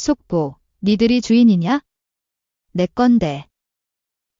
속보, 니들이 주인이냐? 내 건데.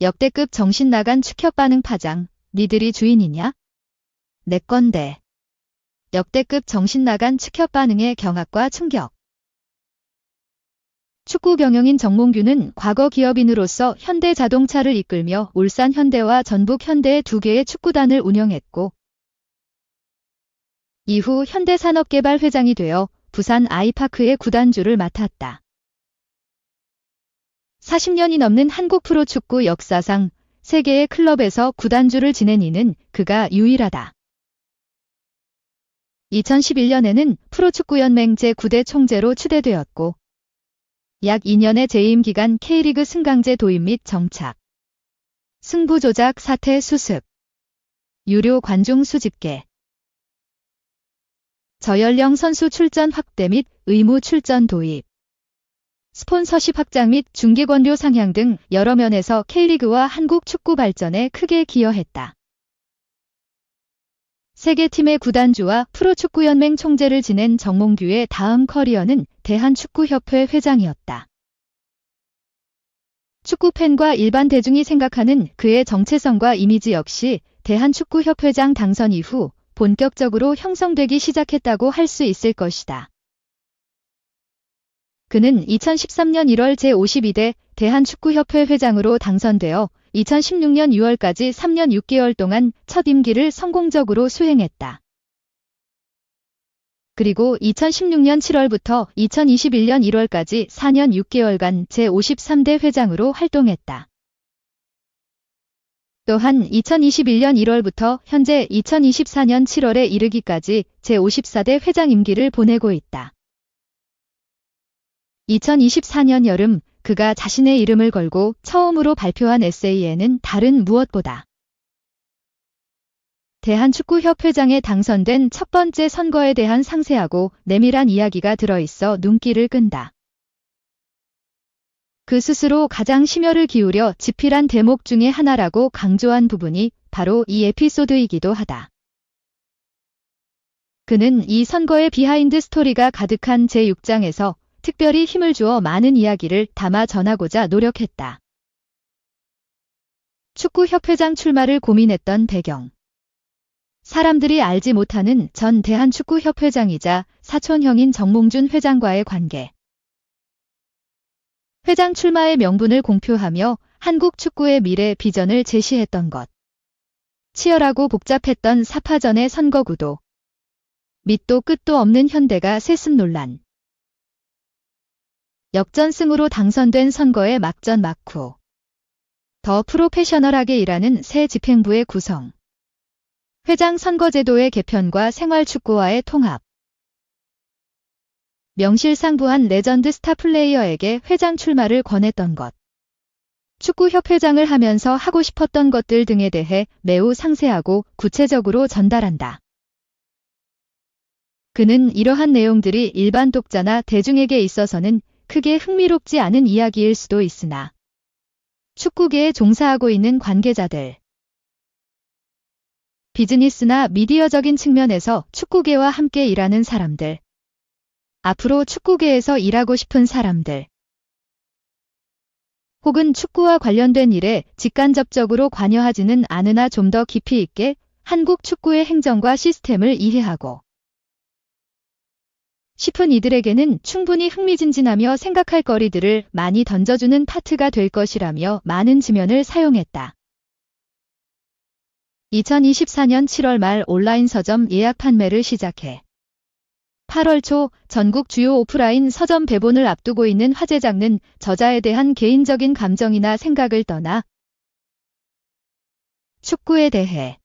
역대급 정신 나간 축협 반응 파장, 니들이 주인이냐? 내 건데. 역대급 정신 나간 축협 반응의 경악과 충격. 축구 병영인 정몽규는 과거 기업인으로서 현대 자동차를 이끌며 울산 현대와 전북 현대의 두 개의 축구단을 운영했고, 이후 현대산업개발 회장이 되어 부산 아이파크의 구단주를 맡았다. 40년이 넘는 한국 프로축구 역사상 세계의 클럽에서 구단주를 지낸 이는 그가 유일하다. 2011년에는 프로축구연맹 제9대 총재로 추대되었고, 약 2년의 재임 기간 K리그 승강제 도입 및 정착, 승부 조작 사태 수습, 유료 관중 수집계, 저연령 선수 출전 확대 및 의무 출전 도입, 스폰서십 확장 및 중계권료 상향 등 여러 면에서 K리그와 한국 축구 발전에 크게 기여했다. 세계팀의 구단주와 프로축구연맹 총재를 지낸 정몽규의 다음 커리어는 대한축구협회 회장이었다. 축구팬과 일반 대중이 생각하는 그의 정체성과 이미지 역시 대한축구협회장 당선 이후 본격적으로 형성되기 시작했다고 할 수 있을 것이다. 그는 2013년 1월 제52대 대한축구협회 회장으로 당선되어 2016년 6월까지 3년 6개월 동안 첫 임기를 성공적으로 수행했다. 그리고 2016년 7월부터 2021년 1월까지 4년 6개월간 제53대 회장으로 활동했다. 또한 2021년 1월부터 현재 2024년 7월에 이르기까지 제54대 회장 임기를 보내고 있다. 2024년 여름 그가 자신의 이름을 걸고 처음으로 발표한 에세이에는 다른 무엇보다 대한축구협회장에 당선된 첫 번째 선거에 대한 상세하고 내밀한 이야기가 들어있어 눈길을 끈다. 그 스스로 가장 심혈을 기울여 집필한 대목 중의 하나라고 강조한 부분이 바로 이 에피소드이기도 하다. 그는 이 선거의 비하인드 스토리가 가득한 제6장에서 특별히 힘을 주어 많은 이야기를 담아 전하고자 노력했다. 축구협회장 출마를 고민했던 배경. 사람들이 알지 못하는 전 대한축구협회장이자 사촌형인 정몽준 회장과의 관계. 회장 출마의 명분을 공표하며 한국 축구의 미래 비전을 제시했던 것. 치열하고 복잡했던 사파전의 선거 구도. 밑도 끝도 없는 현대가 세습 논란. 역전승으로 당선된 선거의 막전 막후. 더 프로페셔널하게 일하는 새 집행부의 구성. 회장 선거제도의 개편과 생활축구와의 통합. 명실상부한 레전드 스타 플레이어에게 회장 출마를 권했던 것. 축구협회장을 하면서 하고 싶었던 것들 등에 대해 매우 상세하고 구체적으로 전달한다. 그는 이러한 내용들이 일반 독자나 대중에게 있어서는 크게 흥미롭지 않은 이야기일 수도 있으나 축구계에 종사하고 있는 관계자들, 비즈니스나 미디어적인 측면에서 축구계와 함께 일하는 사람들, 앞으로 축구계에서 일하고 싶은 사람들, 혹은 축구와 관련된 일에 직간접적으로 관여하지는 않으나 좀 더 깊이 있게 한국 축구의 행정과 시스템을 이해하고 싶은 이들에게는 충분히 흥미진진하며 생각할 거리들을 많이 던져주는 파트가 될 것이라며 많은 지면을 사용했다. 2024년 7월 말 온라인 서점 예약 판매를 시작해 8월 초 전국 주요 오프라인 서점 배본을 앞두고 있는 화제작는 저자에 대한 개인적인 감정이나 생각을 떠나 축구에 대해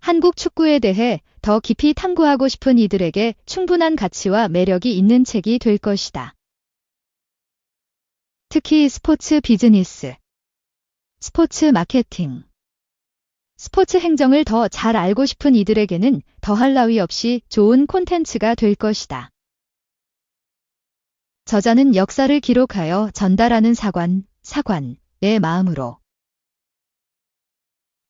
한국 축구에 대해 더 깊이 탐구하고 싶은 이들에게 충분한 가치와 매력이 있는 책이 될 것이다. 특히 스포츠 비즈니스, 스포츠 마케팅, 스포츠 행정을 더 잘 알고 싶은 이들에게는 더할 나위 없이 좋은 콘텐츠가 될 것이다. 저자는 역사를 기록하여 전달하는 사관, 사관의 마음으로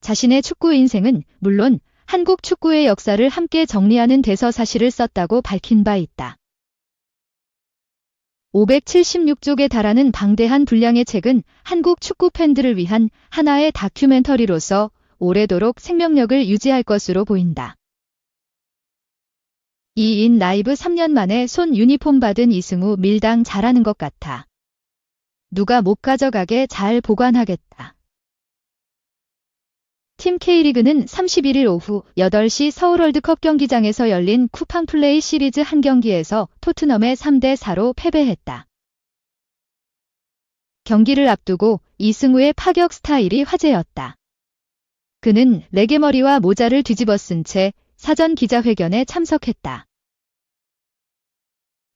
자신의 축구 인생은 물론 한국 축구의 역사를 함께 정리하는 대서 사실을 썼다고 밝힌 바 있다. 576쪽에 달하는 방대한 분량의 책은 한국 축구 팬들을 위한 하나의 다큐멘터리로서 오래도록 생명력을 유지할 것으로 보인다. 2인 라이브 3년 만에 손 유니폼 받은 이승우 밀당 잘하는 것 같아. 누가 못 가져가게 잘 보관하겠다. 팀 K리그는 31일 오후 8시 서울 월드컵 경기장에서 열린 쿠팡 플레이 시리즈 한 경기에서 토트넘에 3대 4로 패배했다. 경기를 앞두고 이승우의 파격 스타일이 화제였다. 그는 레게머리와 모자를 뒤집어 쓴 채 사전 기자회견에 참석했다.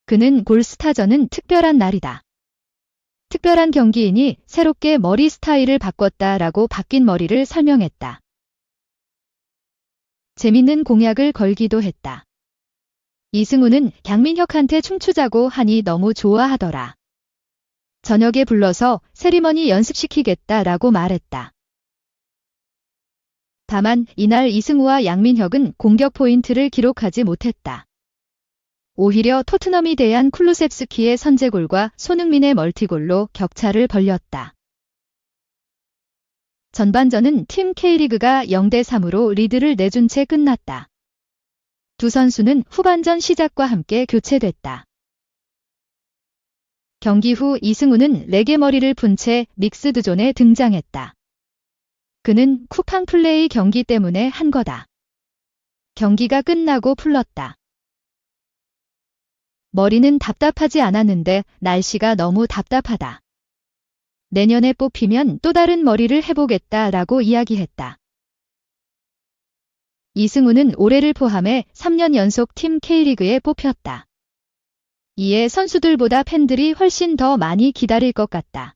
그는 골스타전은 특별한 날이다. 특별한 경기이니 새롭게 머리 스타일을 바꿨다라고 바뀐 머리를 설명했다. 재밌는 공약을 걸기도 했다. 이승우는 양민혁한테 춤추자고 하니 너무 좋아하더라. 저녁에 불러서 세리머니 연습시키겠다라고 말했다. 다만 이날 이승우와 양민혁은 공격 포인트를 기록하지 못했다. 오히려 토트넘이 대한 쿨루셉스키의 선제골과 손흥민의 멀티골로 격차를 벌렸다. 전반전은 팀 K리그가 0대 3으로 리드를 내준 채 끝났다. 두 선수는 후반전 시작과 함께 교체됐다. 경기 후 이승우는 레게 머리를 푼 채 믹스드존에 등장했다. 그는 쿠팡 플레이 경기 때문에 한 거다. 경기가 끝나고 풀렀다. 머리는 답답하지 않았는데 날씨가 너무 답답하다. 내년에 뽑히면 또 다른 머리를 해보겠다 라고 이야기했다. 이승우는 올해를 포함해 3년 연속 팀 K리그에 뽑혔다. 이에 선수들보다 팬들이 훨씬 더 많이 기다릴 것 같다.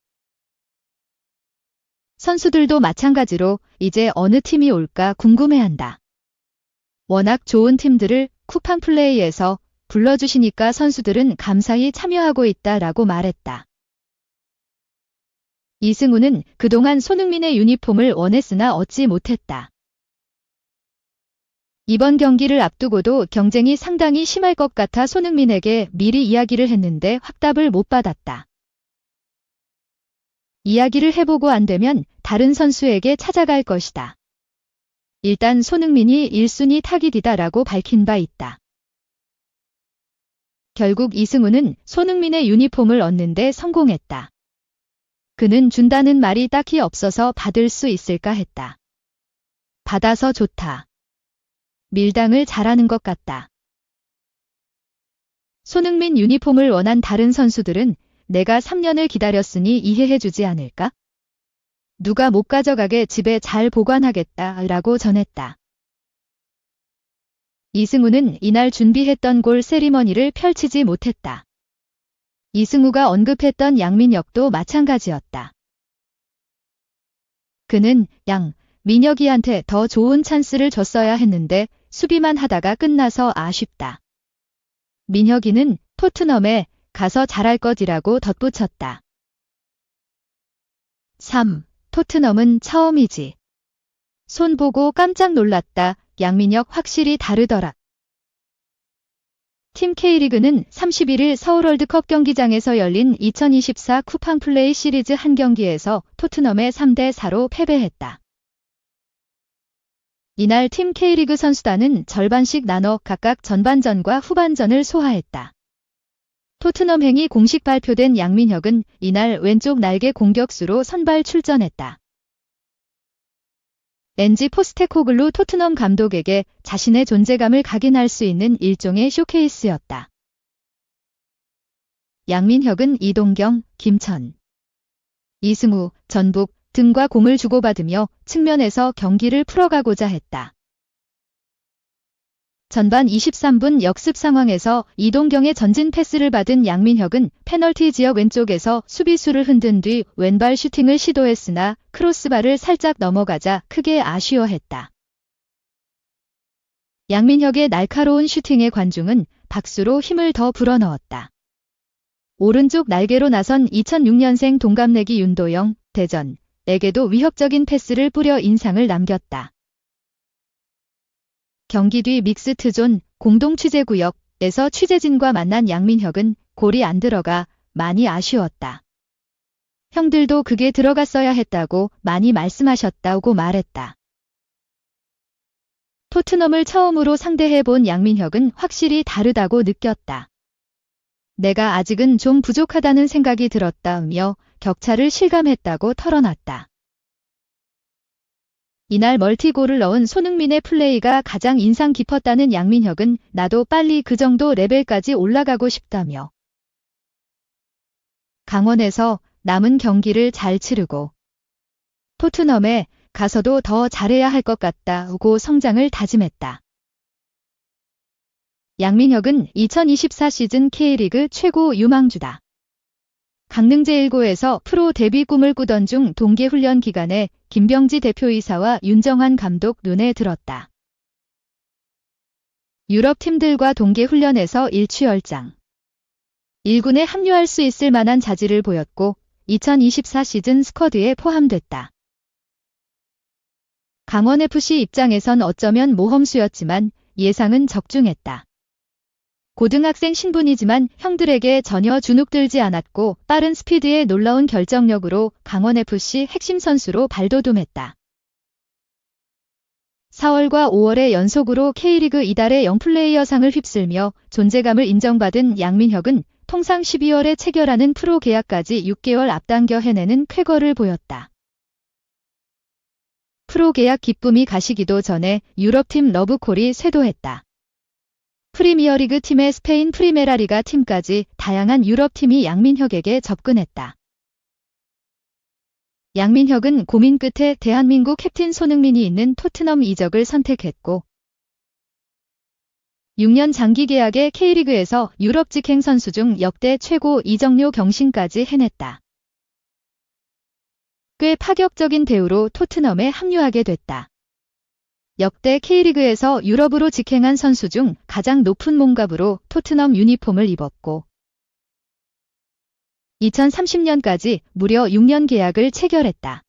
선수들도 마찬가지로 이제 어느 팀이 올까 궁금해한다. 워낙 좋은 팀들을 쿠팡 플레이에서 불러주시니까 선수들은 감사히 참여하고 있다라고 말했다. 이승우는 그동안 손흥민의 유니폼을 원했으나 얻지 못했다. 이번 경기를 앞두고도 경쟁이 상당히 심할 것 같아 손흥민에게 미리 이야기를 했는데 확답을 못 받았다. 이야기를 해보고 안 되면 다른 선수에게 찾아갈 것이다. 일단 손흥민이 1순위 타깃이다라고 밝힌 바 있다. 결국 이승우는 손흥민의 유니폼을 얻는데 성공했다. 그는 준다는 말이 딱히 없어서 받을 수 있을까 했다. 받아서 좋다. 밀당을 잘하는 것 같다. 손흥민 유니폼을 원한 다른 선수들은 내가 3년을 기다렸으니 이해해주지 않을까? 누가 못 가져가게 집에 잘 보관하겠다 라고 전했다. 이승우는 이날 준비했던 골 세리머니를 펼치지 못했다. 이승우가 언급했던 양민혁도 마찬가지였다. 그는 양, 민혁이한테 더 좋은 찬스를 줬어야 했는데 수비만 하다가 끝나서 아쉽다. 민혁이는 토트넘에 가서 잘할 것이라고 덧붙였다. 3. 토트넘은 처음이지. 손 보고 깜짝 놀랐다. 양민혁 확실히 다르더라. 팀 K리그는 31일 서울 월드컵 경기장에서 열린 2024 쿠팡 플레이 시리즈 한 경기에서 토트넘에 3대 4로 패배했다. 이날 팀 K리그 선수단은 절반씩 나눠 각각 전반전과 후반전을 소화했다. 토트넘행이 공식 발표된 양민혁은 이날 왼쪽 날개 공격수로 선발 출전했다. 엔지 포스테코글루 토트넘 감독에게 자신의 존재감을 각인할 수 있는 일종의 쇼케이스였다. 양민혁은 이동경, 김천, 이승우, 전북 등과 공을 주고받으며 측면에서 경기를 풀어가고자 했다. 전반 23분 역습 상황에서 이동경의 전진 패스를 받은 양민혁은 페널티 지역 왼쪽에서 수비수를 흔든 뒤 왼발 슈팅을 시도했으나 크로스바를 살짝 넘어가자 크게 아쉬워했다. 양민혁의 날카로운 슈팅에 관중은 박수로 힘을 더 불어넣었다. 오른쪽 날개로 나선 2006년생 동갑내기 윤도영, 대전, 에게도 위협적인 패스를 뿌려 인상을 남겼다. 경기 뒤 믹스트존 공동 취재구역에서 취재진과 만난 양민혁은 골이 안 들어가 많이 아쉬웠다. 형들도 그게 들어갔어야 했다고 많이 말씀하셨다고 말했다. 토트넘을 처음으로 상대해본 양민혁은 확실히 다르다고 느꼈다. 내가 아직은 좀 부족하다는 생각이 들었다며 격차를 실감했다고 털어놨다. 이날 멀티골을 넣은 손흥민의 플레이가 가장 인상 깊었다는 양민혁은 나도 빨리 그 정도 레벨까지 올라가고 싶다며 강원에서 남은 경기를 잘 치르고 토트넘에 가서도 더 잘해야 할 것 같다고 성장을 다짐했다. 양민혁은 2024 시즌 K리그 최고 유망주다. 강릉제 1고에서 프로 데뷔 꿈을 꾸던 중 동계훈련 기간에 김병지 대표이사와 윤정환 감독 눈에 들었다. 유럽 팀들과 동계훈련에서 일취월장. 1군에 합류할 수 있을 만한 자질을 보였고 2024 시즌 스쿼드에 포함됐다. 강원FC 입장에선 어쩌면 모험수였지만 예상은 적중했다. 고등학생 신분이지만 형들에게 전혀 주눅들지 않았고 빠른 스피드에 놀라운 결정력으로 강원FC 핵심 선수로 발돋움했다. 4월과 5월에 연속으로 K리그 이달의 영플레이어상을 휩쓸며 존재감을 인정받은 양민혁은 통상 12월에 체결하는 프로 계약까지 6개월 앞당겨 해내는 쾌거를 보였다. 프로 계약 기쁨이 가시기도 전에 유럽팀 러브콜이 쇄도했다. 프리미어리그 팀의 스페인 프리메라리가 팀까지 다양한 유럽 팀이 양민혁에게 접근했다. 양민혁은 고민 끝에 대한민국 캡틴 손흥민이 있는 토트넘 이적을 선택했고 6년 장기 계약의 K리그에서 유럽 직행 선수 중 역대 최고 이적료 경신까지 해냈다. 꽤 파격적인 대우로 토트넘에 합류하게 됐다. 역대 K리그에서 유럽으로 직행한 선수 중 가장 높은 몸값으로 토트넘 유니폼을 입었고 2030년까지 무려 6년 계약을 체결했다.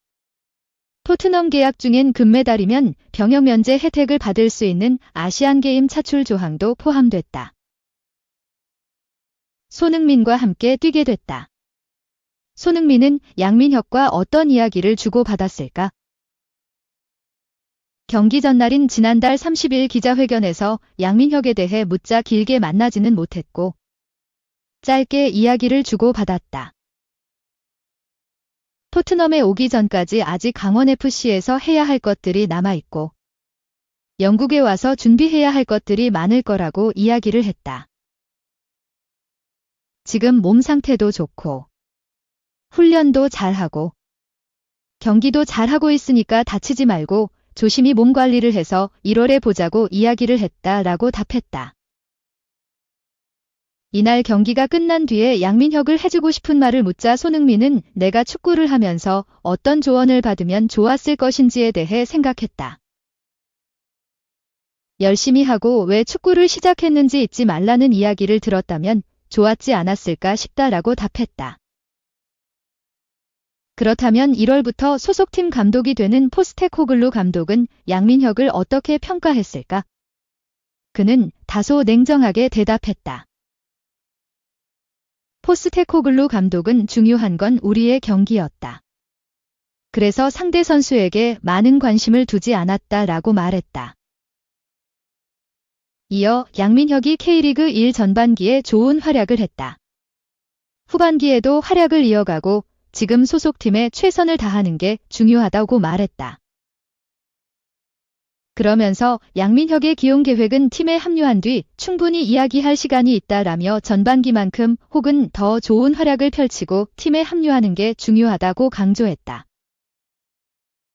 토트넘 계약 중엔 금메달이면 병역 면제 혜택을 받을 수 있는 아시안게임 차출 조항도 포함됐다. 손흥민과 함께 뛰게 됐다. 손흥민은 양민혁과 어떤 이야기를 주고받았을까? 경기 전날인 지난달 30일 기자회견에서 양민혁에 대해 묻자 길게 만나지는 못했고 짧게 이야기를 주고받았다. 토트넘에 오기 전까지 아직 강원FC에서 해야 할 것들이 남아있고 영국에 와서 준비해야 할 것들이 많을 거라고 이야기를 했다. 지금 몸 상태도 좋고 훈련도 잘하고 경기도 잘하고 있으니까 다치지 말고 조심히 몸 관리를 해서 1월에 보자고 이야기를 했다 라고 답했다. 이날 경기가 끝난 뒤에 양민혁을 해주고 싶은 말을 묻자 손흥민은 내가 축구를 하면서 어떤 조언을 받으면 좋았을 것인지에 대해 생각했다. 열심히 하고 왜 축구를 시작했는지 잊지 말라는 이야기를 들었다면 좋았지 않았을까 싶다라고 답했다. 그렇다면 1월부터 소속팀 감독이 되는 포스테코글루 감독은 양민혁을 어떻게 평가했을까? 그는 다소 냉정하게 대답했다. 포스테코글루 감독은 중요한 건 우리의 경기였다. 그래서 상대 선수에게 많은 관심을 두지 않았다 라고 말했다. 이어 양민혁이 K리그 1 전반기에 좋은 활약을 했다. 후반기에도 활약을 이어가고 지금 소속팀에 최선을 다하는 게 중요하다고 말했다. 그러면서 양민혁의 기용 계획은 팀에 합류한 뒤 충분히 이야기할 시간이 있다라며 전반기만큼 혹은 더 좋은 활약을 펼치고 팀에 합류하는 게 중요하다고 강조했다.